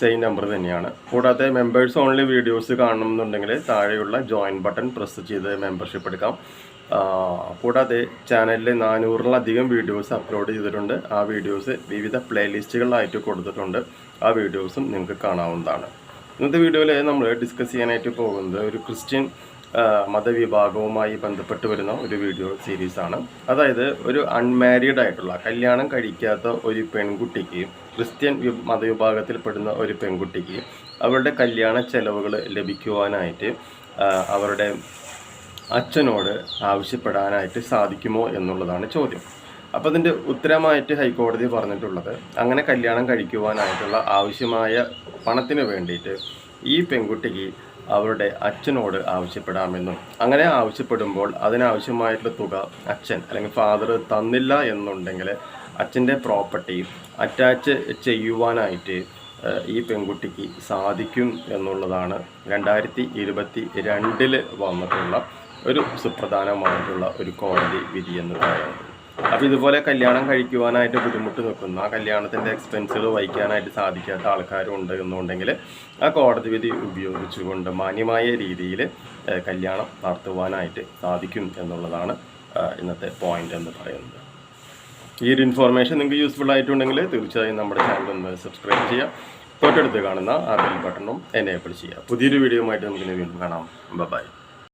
Same number തന്നെയാണ്. കൂടാതെ members only videos കാണണമെന്നുണ്ടെങ്കിൽ താഴെയുള്ള ജോയിൻ ബട്ടൺ പ്രസ് ചെയ്ത് മെമ്പർഷിപ്പ് എടുക്കാം. കൂടാതെ ചാനലിൽ നാനൂറിലധികം വീഡിയോസ് അപ്ലോഡ് ചെയ്തിട്ടുണ്ട്. ആ വീഡിയോസ് വിവിധ പ്ലേലിസ്റ്റുകളിലായിട്ട് കൊടുത്തിട്ടുണ്ട്. ആ വീഡിയോസും നിങ്ങൾക്ക് കാണാവുന്നതാണ്. ഇന്നത്തെ വീഡിയോയിൽ നമ്മൾ ഡിസ്കസ് ചെയ്യാനായിട്ട് പോകുന്നത് ഒരു ക്രിസ്ത്യൻ മതവിഭാഗവുമായി ബന്ധപ്പെട്ട് വരുന്ന ഒരു വീഡിയോ സീരീസാണ് അതായത് ഒരു അൺമാരീഡ് ആയിട്ടുള്ള കല്യാണം കഴിക്കാത്ത ഒരു പെൺകുട്ടിക്ക് ക്രിസ്ത്യൻ മതവിഭാഗത്തിൽ മതവിഭാഗത്തിൽപ്പെടുന്ന ഒരു പെൺകുട്ടിക്ക് അവരുടെ കല്യാണ ചെലവുകൾ ലഭിക്കുവാനായിട്ട് അവരുടെ അച്ഛനോട് ആവശ്യപ്പെടാനായിട്ട് സാധിക്കുമോ എന്നുള്ളതാണ് ചോദ്യം. അപ്പോൾ അതിന്റെ ഉത്തരമായിട്ട് ഹൈക്കോടതി പറഞ്ഞിട്ടുള്ളത് അങ്ങനെ കല്യാണം കഴിക്കുവാനായിട്ടുള്ള ആവശ്യമായ പണത്തിന് വേണ്ടിയിട്ട് ഈ പെൺകുട്ടിക്ക് അവരുടെ അച്ഛനോട് ആവശ്യപ്പെടാമെന്നും. അങ്ങനെ ആവശ്യപ്പെടുമ്പോൾ അതിനാവശ്യമായിട്ടുള്ള തുക അച്ഛൻ അല്ലെങ്കിൽ ഫാദർ തന്നില്ല എന്നുണ്ടെങ്കിൽ അച്ഛന്റെ പ്രോപ്പർട്ടി അറ്റാച്ച് ചെയ്യുവാനായിട്ട് ഈ പെൺകുട്ടിക്ക് സാധിക്കും എന്നുള്ളതാണ് രണ്ടായിരത്തി ഇരുപത്തി രണ്ടിൽ വന്നിട്ടുള്ള ഒരു സുപ്രധാനമായിട്ടുള്ള ഒരു കോടതി വിധി എന്ന് പറയുന്നത്. അപ്പോൾ ഇതുപോലെ കല്യാണം കഴിക്കുവാനായിട്ട് ബുദ്ധിമുട്ട് നിൽക്കുന്ന. കല്യാണത്തിന്റെ എക്സ്പെൻസുകൾ വഹിക്കാനായിട്ട് സാധിക്കാത്ത ആൾക്കാരുണ്ട് എന്നുണ്ടെങ്കിൽ ആ കോടതി വിധി ഉപയോഗിച്ചുകൊണ്ട് മാന്യമായ രീതിയിൽ കല്യാണം നടത്തുവാനായിട്ട് സാധിക്കും എന്നുള്ളതാണ് ഇന്നത്തെ പോയിന്റ് എന്ന് പറയുന്നത്. ഈ ഒരു ഇൻഫോർമേഷൻ നിങ്ങൾക്ക് യൂസ്ഫുൾ ആയിട്ടുണ്ടെങ്കിൽ തീർച്ചയായും നമ്മുടെ ചാനൽ ഒന്ന് സബ്സ്ക്രൈബ് ചെയ്യുക. തൊട്ടടുത്ത് കാണുന്ന ആ ബെൽ ബട്ടണും എനേബിൾ ചെയ്യുക. പുതിയൊരു വീഡിയോ ആയിട്ട് നമുക്ക് വീണ്ടും കാണാം. ബൈ